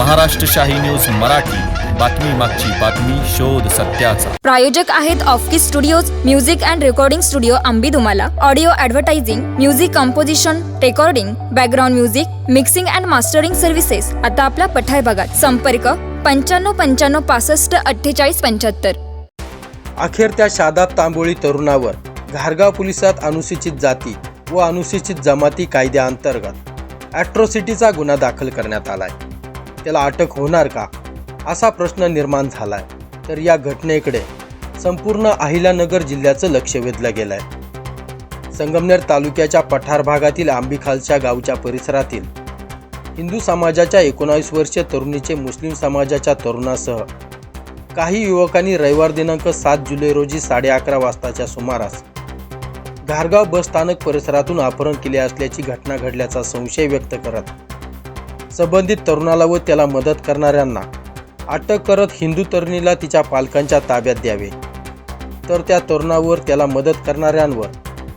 महाराष्ट्र शाही न्यूज मराठी. बातमी मागची बातमी शोध सत्याचा. प्रायोजक आहेत off key studios music and recording studio Ambi तुम्हाला audio advertising music composition recording background music mixing and mastering services आता आपला पठार भागात संपर्क पंच्याण्णव पंच्याण्णव पासष्ट अठ्ठेचाळीस पंच्याहत्तर. अखेर त्या शादाब तांबोळी तरुणावर घारगाव पोलिसात अनुसूचित जाती व अनुसूचित जमाती कायद्याअंतर्गत ॲट्रॉसिटीचा गुन्हा दाखल करण्यात आलाय. त्याला अटक होणार का? असा प्रश्न निर्माण झालाय. तर या घटनेकडे संपूर्ण अहिल्यानगर जिल्ह्याचं लक्ष वेधलं गेलंय. संगमनेर तालुक्याच्या पठार भागातील आंबीखालच्या गावच्या परिसरातील हिंदू समाजाच्या एकोणावीस वर्षीय तरुणीचे मुस्लिम समाजाच्या तरुणासह काही युवकांनी रविवार दिनांक सात जुलै रोजी साडे अकरा वाजताच्या सुमारास धारगाव बस स्थानक परिसरातून अपहरण केले असल्याची घटना घडल्याचा संशय व्यक्त करत संबंधित तरुणाला व त्याला मदत करणाऱ्यांना अटक करत हिंदू तरुणीला तिच्या पालकांच्या ताब्यात द्यावे. तर त्या तरुणावर त्याला मदत करणाऱ्यांवर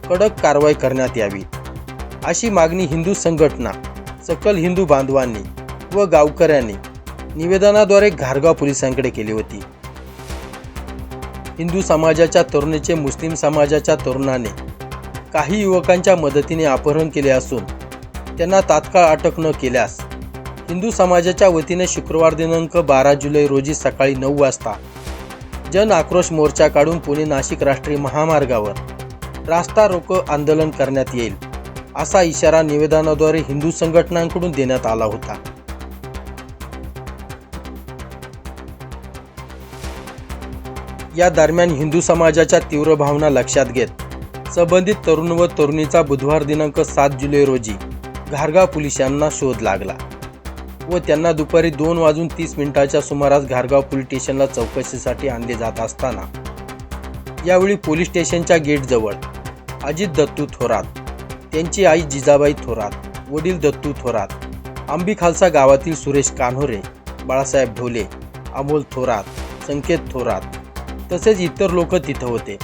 कडक कारवाई करण्यात यावी. अशी मागणी हिंदू संघटना सकल हिंदू बांधवांनी व गावकऱ्यांनी निवेदनाद्वारे घारगाव पोलिसांकडे केली होती. हिंदू समाजाच्या तरुणीचे मुस्लिम समाजाच्या तरुणाने काही युवकांच्या मदतीने अपहरण केले असून त्यांना तात्काळ अटक न केल्यास हिंदू समाजाच्या वतीने शुक्रवार दिनांक बारा जुलै रोजी सकाळी नऊ वाजता जन आक्रोश मोर्चा काढून पुणे नाशिक राष्ट्रीय महामार्गावर रास्ता रोको आंदोलन करण्यात येईल असा इशारा निवेदनाद्वारे हिंदू संघटनांकडून देण्यात आला होता. या दरम्यान हिंदू समाजाच्या तीव्र भावना लक्षात घेत संबंधित तरुण व तरुणीचा बुधवार दिनांक सात जुलै रोजी घारगाव पोलिसांना शोध लागला. व त्यांना दुपारी दोन वाजून तीस मिनिटाच्या सुमारास घारगाव पोलीस स्टेशनला चौकशीसाठी आणले जात असताना यावेळी पोलीस स्टेशनच्या गेटजवळ अजित दत्तू थोरात त्यांची आई जिजाबाई थोरात वडील दत्तू थोरात आंबी खालसा गावातील सुरेश कान्होरे बाळासाहेब ढोले अमोल थोरात संकेत थोरात तसेच इतर लोक तिथं होते.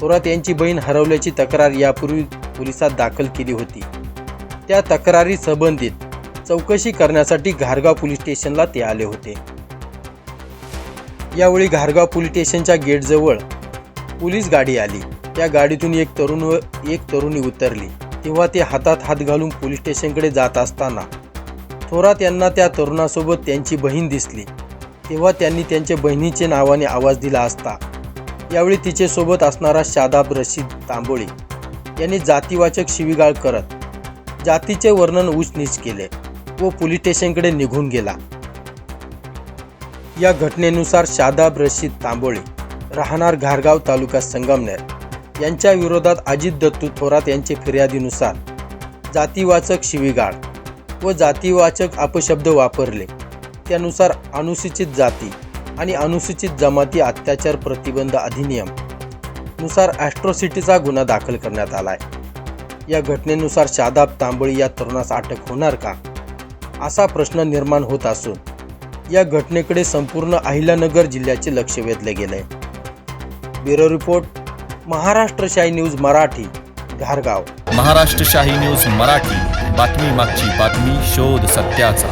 थोरात यांची बहीण हरवल्याची तक्रार यापूर्वी पोलिसात दाखल केली होती. त्या तक्रारी संबंधित चौकशी करण्यासाठी घारगाव पोलीस स्टेशनला ते आले होते. यावेळी घारगाव पोलीस स्टेशनच्या गेटजवळ पोलीस गाडी आली. त्या गाडीतून एक तरुण व एक तरुणी उतरली. तेव्हा ते हातात हात घालून पोलीस स्टेशनकडे जात असताना थोरात यांना त्या तरुणासोबत त्यांची बहीण दिसली. तेव्हा त्यांनी त्यांच्या बहिणीचे नावाने आवाज दिला असता. यावेळी तिचे सोबत असणारा शादाब रशीद तांबोळी यांनी जातीवाचक शिवीगाळ करत जातीचे वर्णन उच नीच केले. व पोलीस स्टेशनकडे निघून गेला. या घटनेनुसार शादाब रशीद तांबोळे राहणार घारगाव तालुका संगमनेर यांच्या विरोधात अजित दत्तू थोरात यांचे फिर्यादीनुसार जातीवाचक शिवीगाळ व जातीवाचक अपशब्द वापरले. त्यानुसार अनुसूचित जाती आणि अनुसूचित जमाती अत्याचार प्रतिबंध अधिनियमनुसार ॲस्ट्रोसिटीचा गुन्हा दाखल करण्यात आलाय. या घटनेनुसार शादाब तांबळी या तरुणास अटक होणार का? असा प्रश्न निर्माण होत असून या घटनेकडे संपूर्ण अहिल्यानगर जिल्ह्याचे लक्ष वेधले गेले. ब्युरो रिपोर्ट महाराष्ट्र शाही न्यूज मराठी घारगाव. महाराष्ट्र शाही न्यूज मराठी बातमी मागची बातमी शोध सत्याचा.